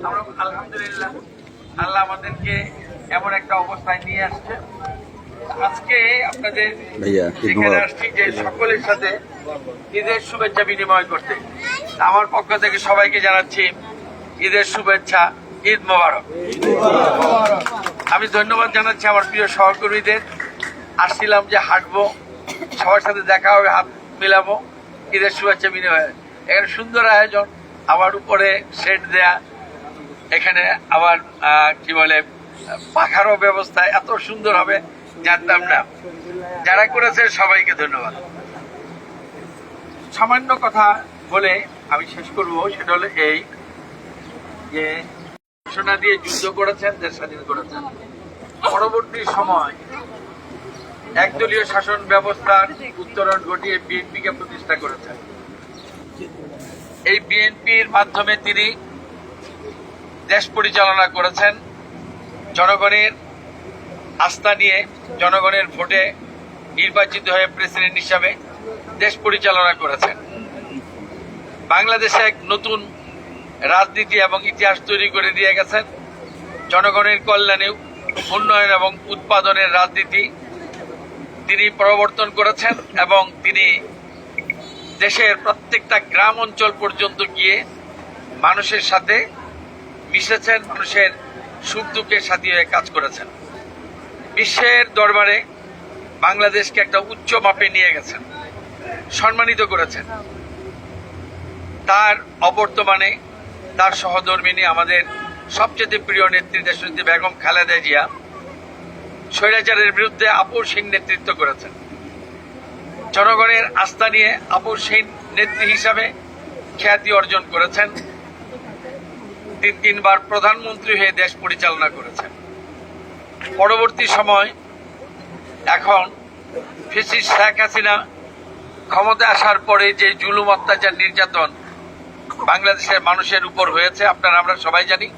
আমরা আলহামদুলিল্লাহ আল্লাহ আমাদেরকে এমন একটা অবস্থায় নিয়ে আসছে আজকে আপনাদের মোবারক আসছি যে সকলের সাথে ঈদের শুভেচ্ছা বিনিময় করতে আমার পক্ষ থেকে সবাইকে জানাচ্ছি ঈদের শুভেচ্ছা ঈদ মোবারক। আমি ধন্যবাদ জানাচ্ছি আমার প্রিয় সহকর্মীদের। আসছিলাম যে হাঁটবো। সবার সাথে দেখা হবে, হাত মিলাবো। ঈদের শুভেচ্ছা বিনিময়। এখানে সুন্দর আয়োজন। আমার উপরে সেট দেয়া। এখানে আবার কি বলে, পাখারও ব্যবস্থা। এত সুন্দর হবে, জানতাম না। যারা করেছে, সবাইকে ধন্যবাদ। সামান্য কথা বলে আমি শেষ করব। সেটা হলো এই যে ঘোষণা দিয়ে যুদ্ধ করেছেন, দেশ স্বাধীন করেছেন। পরবর্তী সময় একদলীয় শাসন ব্যবস্থার উত্তরণ ঘটিয়ে বিএনপিকে প্রতিষ্ঠা করেছেন। এই বিএনপির মাধ্যমে তিনি দেশ পরিচালনা করেছেন। জনগণের আস্থা নিয়ে জনগণের ভোটে নির্বাচিত হয়ে প্রেসিডেন্ট হিসাবে দেশ পরিচালনা করেছেন। বাংলাদেশে এক নতুন রাজনীতি এবং ইতিহাস তৈরি করে দিয়ে গেছেন। জনগণের কল্যাণে উন্নয়ন এবং উৎপাদনের রাজনীতি তিনি প্রবর্তন করেছেন এবং তিনি দেশের প্রত্যেকটা গ্রাম অঞ্চল পর্যন্ত গিয়ে মানুষের সাথে মিশেছেন, মানুষের সুখ দুঃখের সাথী হয়ে কাজ করেছেন। বিশ্বের দরবারে বাংলাদেশকে একটা উচ্চ মাপে নিয়ে গেছেন, সম্মানিত করেছেন। তার অবর্তমানে তার সহধর্মিনী আমাদের সবচেয়ে প্রিয় নেত্রী দেশনেত্রী বেগম খালেদা জিয়া স্বৈরাচারের বিরুদ্ধে সিং নেতৃত্ব করেছেন। জনগণের আস্থা নিয়ে সিং নেত্রী হিসাবে খ্যাতি অর্জন করেছেন। তিন তিনবার প্রধানমন্ত্রী হয়ে দেশ পরিচালনা করেছেন। পরবর্তী সময় এখন ফেসিস শেখ হাসিনা ক্ষমতা আসার পরে যে জুলুম অত্যাচার নির্যাতন বাংলাদেশের মানুষের উপর হয়েছে, আপনারা, আমরা সবাই জানি।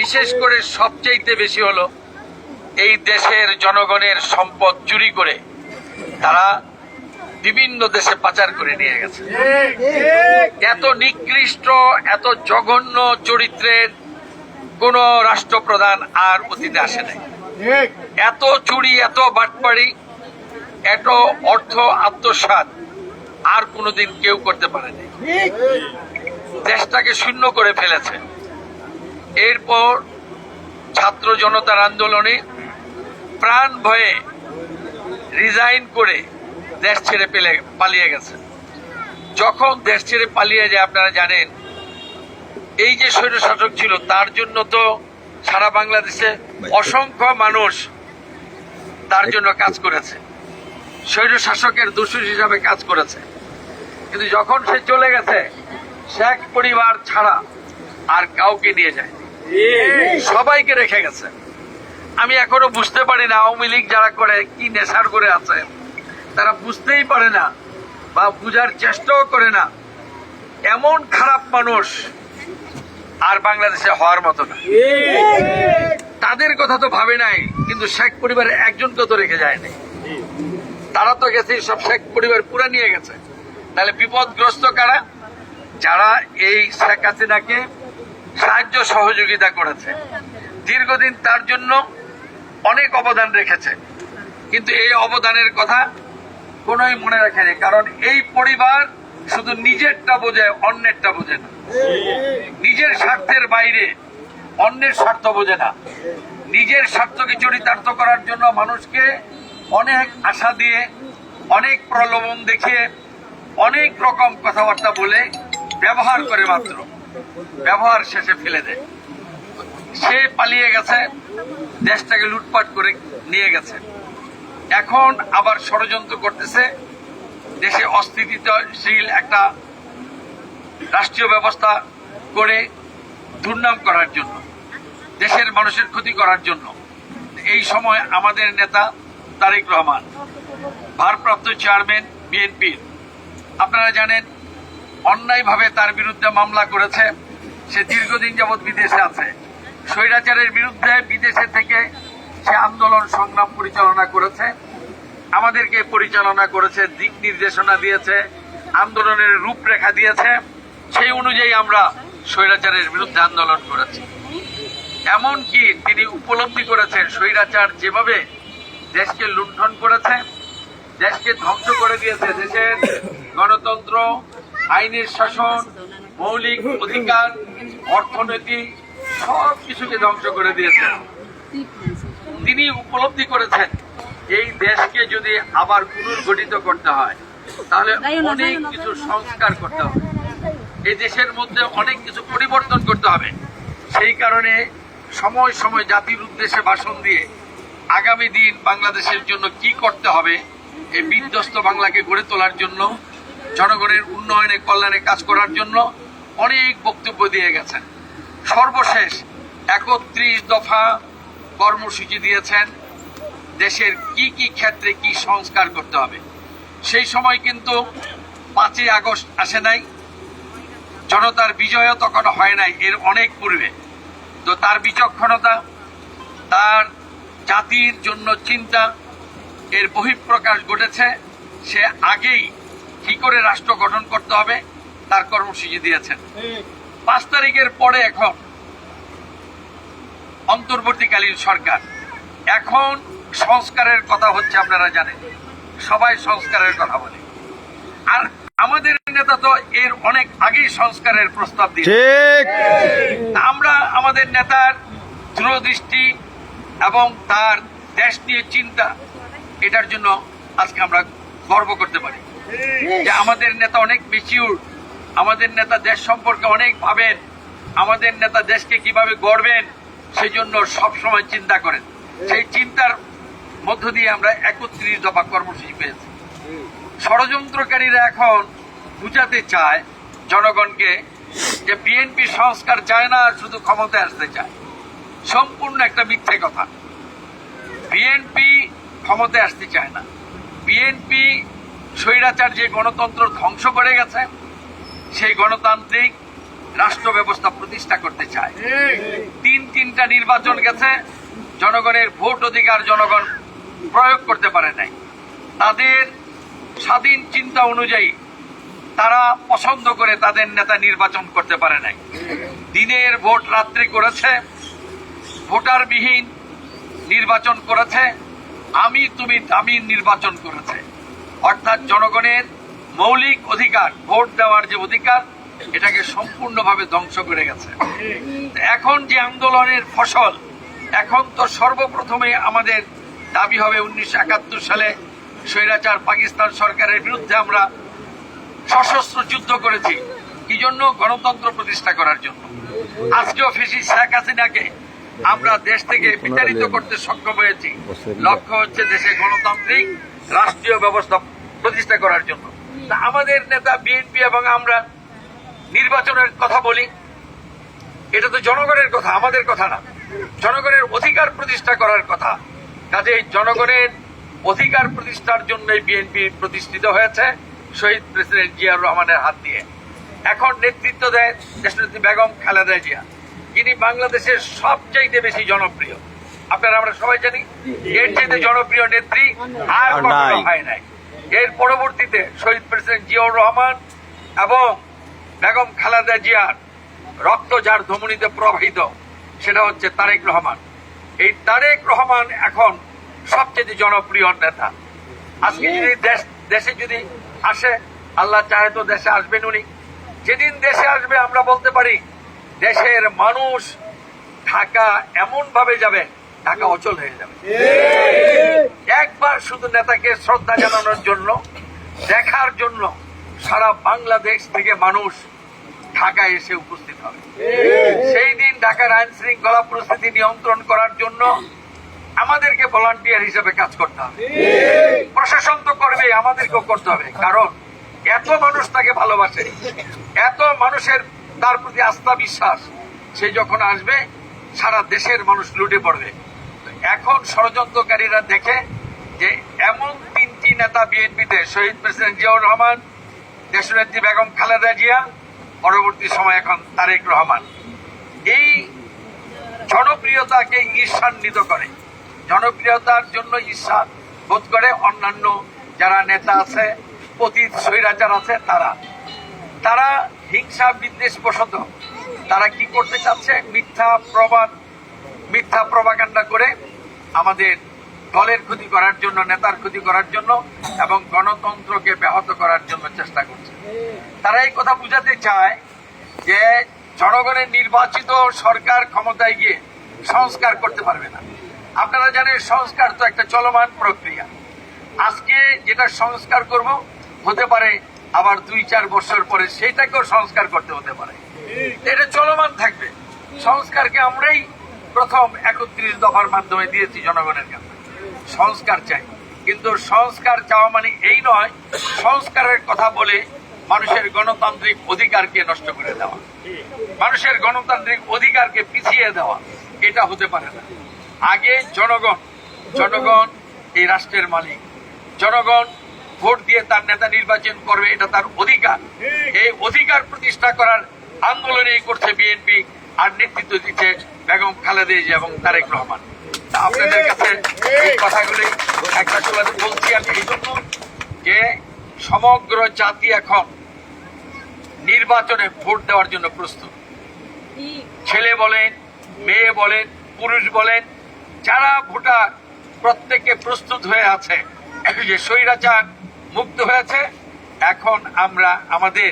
বিশেষ করে সবচাইতে বেশি হলো এই দেশের জনগণের সম্পদ চুরি করে তারা বিভিন্ন দেশে পাচার করে নিয়ে গেছে। এত নিকৃষ্ট, এত জঘন্য চরিত্রের কোন রাষ্ট্রপ্রধান আর অতীতে আসে নাই। এত চুরি, এত বাটপাড়ি, এত অর্থ আত্মসাত আর কোনোদিন কেউ করতে পারেনি দেশটাকে শূন্য করে ফেলেছে। এরপর ছাত্র জনতার আন্দোলনে প্রাণ ভয়ে রিজাইন করে দেশ ছেড়ে পেলে, পালিয়ে গেছে। যখন দেশ ছেড়ে পালিয়ে যায়, আপনারা জানেন, এই যে স্বৈরশাসক ছিল, তার জন্য তো সারা বাংলাদেশে অসংখ্য মানুষ তার জন্য কাজ করেছে। স্বৈরশাসকের দোষী হিসাবে কাজ করেছে। কিন্তু যখন সে চলে গেছে শেখ পরিবার ছাড়া আর কাউকে নিয়ে যায় সবাইকে রেখে গেছে। আমি এখনও বুঝতে পারি না, আওয়ামী লীগ যারা করে, কি নেশার করে আছে। তারা বুঝতেই পারে না বা বুঝার চেষ্টাও করে না। এমন খারাপ মানুষ আর বাংলাদেশে হওয়ার মতো না। তাদের কথা তো ভাবে নাই, কিন্তু শেখ পরিবারের একজনকে তো রেখে যায়নি। তারা তো গেছে, সব শেখ পরিবার পুরা নিয়ে গেছে। তাহলে বিপদগ্রস্ত কারা? যারা এই শেখ হাসিনাকে সাহায্য সহযোগিতা করেছে, দীর্ঘদিন তার জন্য অনেক অবদান রেখেছে। কিন্তু এই অবদানের কথা কোনোই মনে রাখেনি, কারণ এই পরিবার শুধু নিজেরটা বোঝে, অন্যেরটা বোঝে না। নিজের স্বার্থের বাইরে অন্যের স্বার্থ বোঝে না। নিজের স্বার্থকে চরিতার্থ করার জন্য মানুষকে অনেক আশা দিয়ে, অনেক প্রলোভন দেখিয়ে, অনেক রকম কথাবার্তা বলে ব্যবহার করে মাত্র। ব্যবহার শেষে ফেলে দেয়। সে পালিয়ে গেছে, দেশটাকে লুটপাট করে নিয়ে গেছে। এখন আবার ষড়যন্ত্র করতেছে। দেশে অস্থিতিশীল একটা রাষ্ট্রীয় ব্যবস্থা করে দুর্নাম করার জন্য, দেশের মানুষের ক্ষতি করার জন্য। এই সময় আমাদের নেতা তারেক রহমান, ভারপ্রাপ্ত চেয়ারম্যান বিএনপির। আপনারা জানেন অন্যায়ভাবে তার বিরুদ্ধে মামলা করেছে। সে দীর্ঘদিন যাবৎ বিদেশে আছে। স্বৈরাচারের বিরুদ্ধে বিদেশে থেকে সে আন্দোলন সংগ্রাম পরিচালনা করেছে। আমাদেরকে পরিচালনা করেছে, দিক নির্দেশনা দিয়েছে, আন্দোলনের রূপরেখা দিয়েছে। সেই অনুযায়ী আমরা স্বৈরাচারের বিরুদ্ধে আন্দোলন করেছি। এমনকি তিনি উপলব্ধি করেছেন, স্বৈরাচার যেভাবে দেশকে লুণ্ঠন করেছে, দেশকে ধ্বংস করে দিয়েছে, দেশের গণতন্ত্র আইনের শাসন মৌলিক অধিকার অর্থনীতি সব কিছুকে ধ্বংস করে দিয়েছে তিনি উপলব্ধি করেছেন এই দেশকে যদি আবার পুনর্গঠিত করতে হয় তাহলে অনেক কিছু সংস্কার করতে হবে। এই দেশের মধ্যে অনেক কিছু পরিবর্তন করতে হবে। সেই কারণে সময় সময় জাতির উদ্দেশ্যে ভাষণ দিয়ে আগামী দিন বাংলাদেশের জন্য কি করতে হবে এই বিধ্বস্ত বাংলাকে গড়ে তোলার জন্য জনগণের উন্নয়নে, কল্যাণে কাজ করার জন্য অনেক বক্তব্য দিয়ে গেছেন। সর্বশেষ একত্রিশ দফা কর্মসূচি দিয়েছেন। দেশের কি কি ক্ষেত্রে কি সংস্কার করতে হবে, সেই সময় কিন্তু পাঁচই আগস্ট আসে নাই। জনতার বিজয়ও তখন হয় নাই, এর অনেক পূর্বে। তো তার বিচক্ষণতা, তার জাতির জন্য চিন্তা, এর বহিঃপ্রকাশ ঘটেছে। সে আগেই কি করে রাষ্ট্র গঠন করতে হবে তার কর্মসূচি দিয়েছেন। পাঁচ তারিখের পরে এখন অন্তর্বর্তীকালীন সরকার। এখন সংস্কারের কথা হচ্ছে আপনারা জানেন। সবাই সংস্কারের কথা বলে। আর আমাদের নেতা তো এর অনেক আগেই সংস্কারের প্রস্তাব দিয়ে আমরা আমাদের নেতার দূরদৃষ্টি এবং তার দেশ নিয়ে চিন্তা এটার জন্য আজকে আমরা গর্ব করতে পারি। যে আমাদের নেতা অনেক মেচিউর আমাদের নেতা দেশ সম্পর্কে অনেক ভাবেন, আমাদের নেতা দেশকে কীভাবে গড়বেন সেই জন্য সবসময় চিন্তা করেন। সেই চিন্তার মধ্য দিয়ে আমরা একত্রিশ দফা কর্মসূচি পেয়েছি। ষড়যন্ত্রকারীরা এখন বুঝাতে চায় জনগণকে যে বিএনপি সংস্কার চায় না, শুধু ক্ষমতায় আসতে চায়। সম্পূর্ণ একটা মিথ্যে কথা। বিএনপি ক্ষমতায় আসতে চায় না। বিএনপি স্বৈরাচার যে গণতন্ত্র ধ্বংস করে গেছে, সেই গণতান্ত্রিক রাষ্ট্র ব্যবস্থা প্রতিষ্ঠা করতে চায়। তিন তিনটা নির্বাচন গেছে, জনগণের ভোট অধিকার জনগণ প্রয়োগ করতে পারে নাই। তাদের স্বাধীন চিন্তা অনুযায়ী তারা পছন্দ করে তাদের নেতা নির্বাচন করতে পারে নাই। দিনের ভোট রাত্রি করেছে, ভোটারবিহীন নির্বাচন করেছে, আমি তুমি দামি নির্বাচন করেছে। অর্থাৎ জনগণের মৌলিক অধিকার ভোট দেওয়ার যে অধিকার এটাকে সম্পূর্ণভাবে ধ্বংস করে গেছে। এখন যে আন্দোলনের ফসল এখন তো সর্বপ্রথমে আমাদের দাবি হবে উনিশশো একাত্তর সালে স্বৈরাচার পাকিস্তান সরকারের বিরুদ্ধে আমরা সশস্ত্র যুদ্ধ করেছি। কি জন্য? গণতন্ত্র প্রতিষ্ঠা করার জন্য। আজকেও ফেসি শেখ হাসিনাকে আমরা দেশ থেকে বিতাড়িত করতে সক্ষম হয়েছি। লক্ষ্য হচ্ছে দেশে গণতান্ত্রিক রাষ্ট্রীয় ব্যবস্থা প্রতিষ্ঠা করার জন্য। আমাদের নেতা বিএনপি এবং আমরা নির্বাচনের কথা বলি এটা তো জনগণের কথা আমাদের কথা না। জনগণের অধিকার প্রতিষ্ঠা করার কথা। কাজে জনগণের অধিকার প্রতিষ্ঠার জন্যই বিএনপি প্রতিষ্ঠিত হয়েছে শহীদ প্রেসিডেন্ট জিয়াউর রহমানের হাত দিয়ে। এখন নেতৃত্ব দেয় দেশনেত্রী বেগম খালেদা জিয়া। যিনি বাংলাদেশের সবচাইতে বেশি জনপ্রিয়। আপনারা আমরা সবাই জানি এর চাইতে জনপ্রিয় নেত্রী আর কখনো হয় নাই। এর পরবর্তীতে শহীদ প্রেসিডেন্ট জিয়াউর রহমান এবং বেগম খালেদা জিয়ার রক্ত যার ধমনীতে প্রবাহিত সেটা হচ্ছে তারেক রহমান। এই তারেক রহমান এখন সবচেয়ে জনপ্রিয় নেতা। আজকে যদি দেশ দেশে যদি আসে আল্লাহ চাহে তো দেশে আসবেন উনি। যেদিন দেশে আসবে আমরা বলতে পারি দেশের মানুষ ঢাকা এমন ভাবে যাবে ঢাকা অচল হয়ে যাবে। একবার শুধু নেতাকে শ্রদ্ধা জানানোর জন্য, দেখার জন্য সারা বাংলাদেশ থেকে মানুষ ঢাকায় এসে উপস্থিত হবে। সেই দিন ঢাকার আইন শৃঙ্খলা পরিস্থিতি নিয়ন্ত্রণ করার জন্য আমাদেরকে ভলান্টিয়ার হিসেবে কাজ করতে হবে। প্রশাসন তো করবে আমাদেরকেও করতে হবে। কারণ এত মানুষ তাকে ভালোবাসে, এত মানুষের তার প্রতি আস্থা, বিশ্বাস, সে যখন আসবে, সারা দেশের মানুষ লুটে পড়বে। এখন ষড়যন্ত্রকারীরা দেখে যে এমন তিনটি নেতা বিএনপিতে শহীদ প্রেসিডেন্ট জিয়াউর রহমান, দেশনেত্রী বেগম খালেদা জিয়া, পরবর্তী সময় এখন তারেক রহমান। এই জনপ্রিয়তাকে ঈর্ষান্বিত করে, জনপ্রিয়তার জন্য ঈর্ষা বোধ করে অন্যান্য যারা নেতা আছে পতীত স্বৈরাচার আছে, তারা। তারা হিংসা বিদ্বেষ বশত তারা কি করতে চাচ্ছে? মিথ্যা প্রবাদ, মিথ্যা প্রবাগান্ডা করে আমাদের দলের ক্ষতি করার জন্য, নেতার ক্ষতি করার জন্য এবং গণতন্ত্রকে ব্যাহত করার জন্য চেষ্টা করছে। তারা এই কথা বুঝাতে চায় যে জনগণের নির্বাচিত সরকার ক্ষমতায় গিয়ে সংস্কার করতে পারবে না। আপনারা জানেন সংস্কার তো একটা চলমান প্রক্রিয়া। আজকে যেটা সংস্কার করব, হতে পারে আবার দুই চার বছর পরে সেটাকেও সংস্কার করতে হতে পারে। এটা চলমান থাকবে। সংস্কারকে আমরাই প্রথম একত্রিশ দফার মাধ্যমে দিয়েছি জনগণের কাছে। সংস্কার চাই। কিন্তু সংস্কার চাওয়া মানে এই নয়, সংস্কারের কথা বলে মানুষের গণতান্ত্রিক অধিকারকে নষ্ট করে দেওয়া। মানুষের গণতান্ত্রিক অধিকারকে পিছিয়ে দেওয়া, এটা হতে পারে না। আগে জনগণ জনগণ এই রাষ্ট্রের মালিক। জনগণ ভোট দিয়ে তার নেতা নির্বাচন করবে, এটা তার অধিকার। এই অধিকার প্রতিষ্ঠা করার আন্দোলনই করছে বিএনপি। আর নেতৃত্ব দিচ্ছে বেগম খালেদা এবং তারেক রহমান। আপনাদের কাছে এই কথাগুলি একটা সময় বলছি আমি এই জন্য যে সমগ্র জাতি এখন নির্বাচনে ভোট দেওয়ার জন্য প্রস্তুত। ছেলে বলেন, মেয়ে বলেন, পুরুষ বলেন, যারা ভোটার প্রত্যেকে প্রস্তুত হয়ে আছে। যে স্বৈরাচার মুক্ত হয়েছে, এখন আমরা আমাদের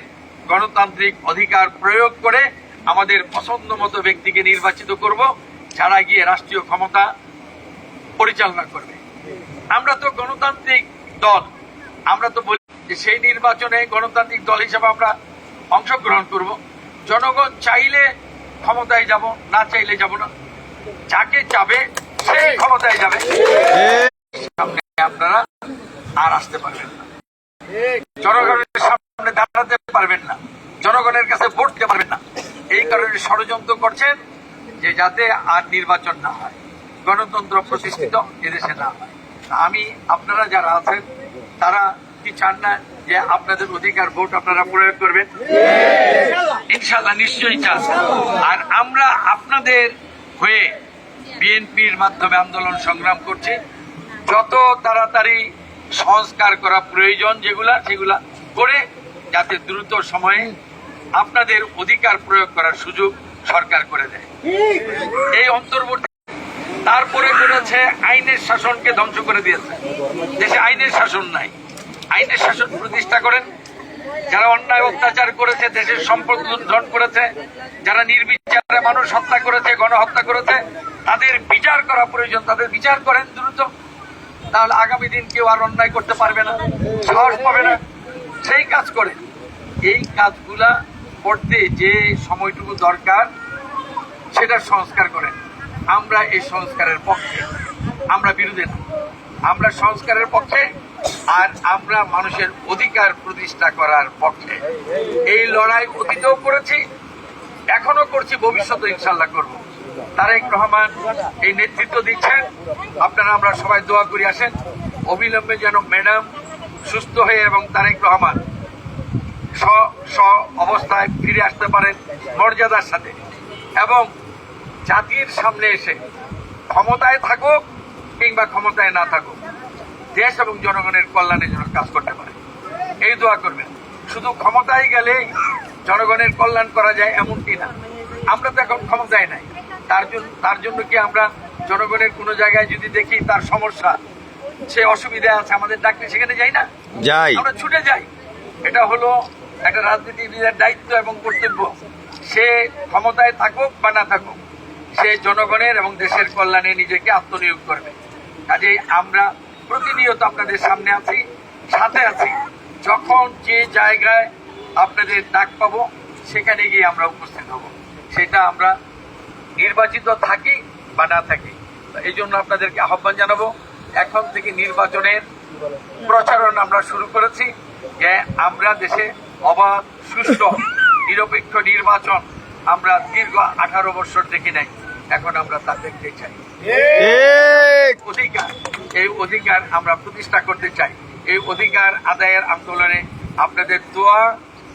গণতান্ত্রিক অধিকার প্রয়োগ করে আমাদের পছন্দ মতো ব্যক্তিকে নির্বাচিত করব, যারা গিয়ে রাষ্ট্রীয় ক্ষমতা পরিচালনা করবে। আমরা তো গণতান্ত্রিক দল। আমরা তো বলি যে সেই নির্বাচনে গণতান্ত্রিক দল হিসেবে আমরা অংশগ্রহণ করব। জনগণ চাইলে ক্ষমতায় যাব, না চাইলে যাব না। যাকে চাবে সেই ক্ষমতায় যাবে। সামনে আপনারা আর আসতে পারবেন না। জনগণের সামনে দাঁড়াতে পারবেন না। জনগণের কাছে ভোট দিতে পারবেন না। এই কারণে ষড়যন্ত্র করছেন যে যাতে আর নির্বাচন না হয়, গণতন্ত্র প্রতিষ্ঠিত এদেশে না হয়। আমি, আপনারা যারা আছেন, তারা কি চান না যে আপনাদের অধিকার ভোট আপনারা প্রয়োগ করবেন? ইনশাল্লাহ নিশ্চয়ই চান। আর আমরা আপনাদের হয়ে বিএনপির মাধ্যমে আন্দোলন সংগ্রাম করছি। যত তাড়াতাড়ি সংস্কার করা প্রয়োজন যেগুলা, সেগুলা করে যাতে দ্রুত সময়ে আপনাদের অধিকার প্রয়োগ করার সুযোগ সরকার করে দেয়। এই অন্তর্বর্তী তারপরে করেছে আইনের শাসনকে ধ্বংস করে দিয়েছে। দেশে আইনের শাসন নাই। আইনের শাসন প্রতিষ্ঠা করেন। যারা অন্যায় অত্যাচার করেছে, দেশের সম্পদ লুণ্ঠন করেছে, যারা নির্বিচারে মানুষ হত্যা করেছে, গণহত্যা করেছে, তাদের বিচার করা প্রয়োজন। তাদের বিচার করেন দ্রুত। তাহলে আগামী দিন কেউ আর অন্যায় করতে পারবে না, সাহস পাবে না। সেই কাজ করে। এই কাজগুলা করতে যে সময়টুকু দরকার, সেটা সংস্কার করেন। আমরা এই সংস্কারের পক্ষে। আমরা বিরোধী না। আমরা সংস্কারের পক্ষে আর আমরা মানুষের অধিকার প্রতিষ্ঠা করার পক্ষে। এই লড়াই অতীতেও করেছি এখনও করছি ভবিষ্যতে ইনশাল্লাহ করব। তারেক রহমান এই নেতৃত্ব দিচ্ছেন। আপনারা, আমরা সবাই দোয়া করি আসেন। অবিলম্বে যেন ম্যাডাম সুস্থ হয়ে এবং তারেক রহমান স্ব স্ব অবস্থায় ফিরে আসতে পারেন মর্যাদার সাথে। এবং জাতির সামনে এসে ক্ষমতায় থাকুক কিংবা ক্ষমতায় না থাকুক দেশ এবং জনগণের কল্যাণে যেন কাজ করতে পারে এই দোয়া করবেন। শুধু ক্ষমতায় গেলেই জনগণের কল্যাণ করা যায় এমনটি না। আমরা তো এখন ক্ষমতায় নাই। তার জন্য তার জন্য কি আমরা জনগণের কোনো জায়গায় যদি দেখি তার সমস্যা সে অসুবিধা আছে আমাদের ডাকতে সেখানে যাই না? যাই। আমরা ছুটে যাই। এটা হলো একটা রাজনীতিবিদের দায়িত্ব এবং কর্তব্য। সে ক্ষমতায় থাকুক বা না থাকুক, সে জনগণের এবং দেশের কল্যাণে নিজেকে আত্মনিয়োগ করবে। কাজে আমরা প্রতিনিয়ত আপনাদের সামনে আছি, সাথে আছি। যখন যে জায়গায় আপনাদের ডাক পাবো, সেখানে গিয়ে আমরা উপস্থিত হব। সেটা আমরা নির্বাচিত থাকি বা না থাকি। এই জন্য আপনাদেরকে আহ্বান জানাব, এখন থেকে নির্বাচনের প্রচারণ আমরা শুরু করেছি। যে আমরা দেশে অবাধ সুষ্ঠু নিরপেক্ষ নির্বাচন আমরা দীর্ঘ আঠারো বছর দেখি নাই। এখন আমরা তা দেখতে চাই। অধিকার এই অধিকার আমরা প্রতিষ্ঠা করতে চাই। এই অধিকার আদায়ের আন্দোলনে আপনাদের দোয়া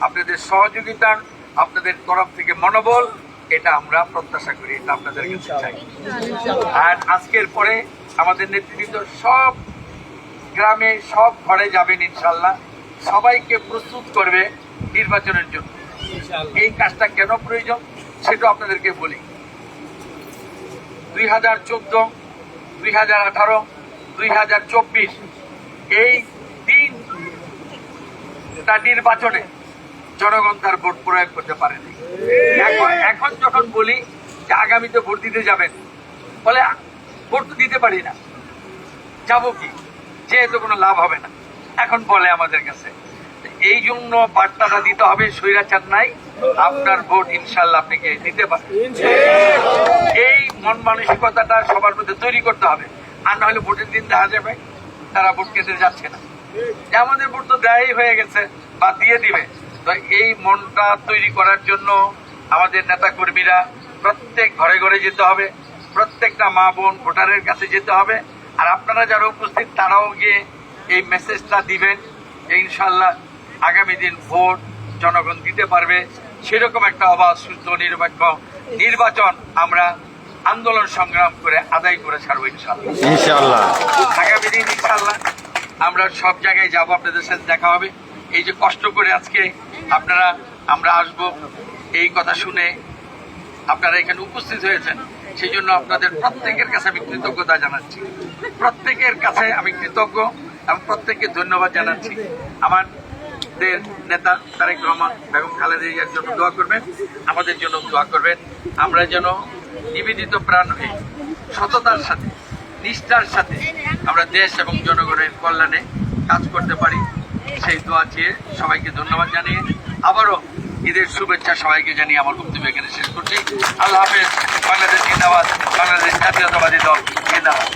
আপনাদের সহযোগিতা আপনাদের তরফ থেকে মনোবল এটা আমরা প্রত্যাশা করি এটা আপনাদের কাছে চাই। আর আজকের পরে আমাদের নেতৃবৃন্দ সব গ্রামে সব ঘরে যাবেন ইনশাল্লাহ সবাইকে প্রস্তুত করবে নির্বাচনের জন্য। এই কাজটা কেন প্রয়োজন সেটা আপনাদেরকে বলি। দুই হাজার চোদ্দ দুই হাজার আঠারো দুই হাজার চব্বিশ এই তিন তা নির্বাচনে জনগণ তার ভোট প্রয়োগ করতে পারেনি এখন এখন যখন বলি যে আগামীতে ভোট দিতে যাবেন বলে ভোট তো দিতে পারি না। যাব কি? যেহেতু কোনো লাভ হবে না। এখন বলে আমাদের কাছে। এই জন্য বার্তাটা দিতে হবে, স্বৈরাচার নাই। আপনার ভোট ইনশাল্লাহ আপনাকে দিতে পারে এই মন মানসিকতাটা সবার মধ্যে তৈরি করতে হবে। আর নাহলে ভোটের দিন দেখা যাবে, তারা ভোট কেন্দ্রে যাচ্ছে না। আমাদের ভোট তো দেয়াই হয়ে গেছে বা দিয়ে দিবে। তো এই মনটা তৈরি করার জন্য আমাদের নেতা কর্মীরা প্রত্যেক ঘরে ঘরে যেতে হবে, প্রত্যেকটা মা বোন ভোটারের কাছে যেতে হবে। আর আপনারা যারা উপস্থিত, তারাও গিয়ে এই মেসেজটা দিবেন ইনশাল্লাহ আগামী দিন ভোট জনগণ দিতে পারবে। সেরকম একটা অবাধ সুস্থ নিরপেক্ষ নির্বাচন আমরা আন্দোলন সংগ্রাম করে আদায় করে ছাড়বো ইনশাল্লাহ। ইনশাআল্লাহ আগামী দিন ইনশাল্লাহ আমরা সব জায়গায় যাব আপনাদের সাথে দেখা হবে। এই যে কষ্ট করে আজকে আপনারা আমরা আসব এই কথা শুনে আপনারা এখানে উপস্থিত হয়েছেন সেই জন্য আপনাদের প্রত্যেকের কাছে আমি কৃতজ্ঞতা জানাচ্ছি। প্রত্যেকের কাছে আমি কৃতজ্ঞ। এবং প্রত্যেককে ধন্যবাদ জানাচ্ছি। আমাদের নেতা তারেক রহমান, বেগম খালেদা জন্য দোয়া করবেন, আমাদের জন্য দোয়া করবেন। আমরা যেন নিবেদিত প্রাণ হয়ে, সততার সাথে, নিষ্ঠার সাথে আমরা দেশ এবং জনগণের কল্যাণে কাজ করতে পারি। সেই দোয়া চেয়ে সবাইকে ধন্যবাদ জানিয়ে আবারও ঈদের শুভেচ্ছা সবাইকে জানিয়ে আমার বক্তব্য এখানে শেষ করছি। আল্লাহ হাফেজ, বাংলাদেশ জিন্দাবাদ, বাংলাদেশ জাতীয়তাবাদী দল জিন্দাবাদ।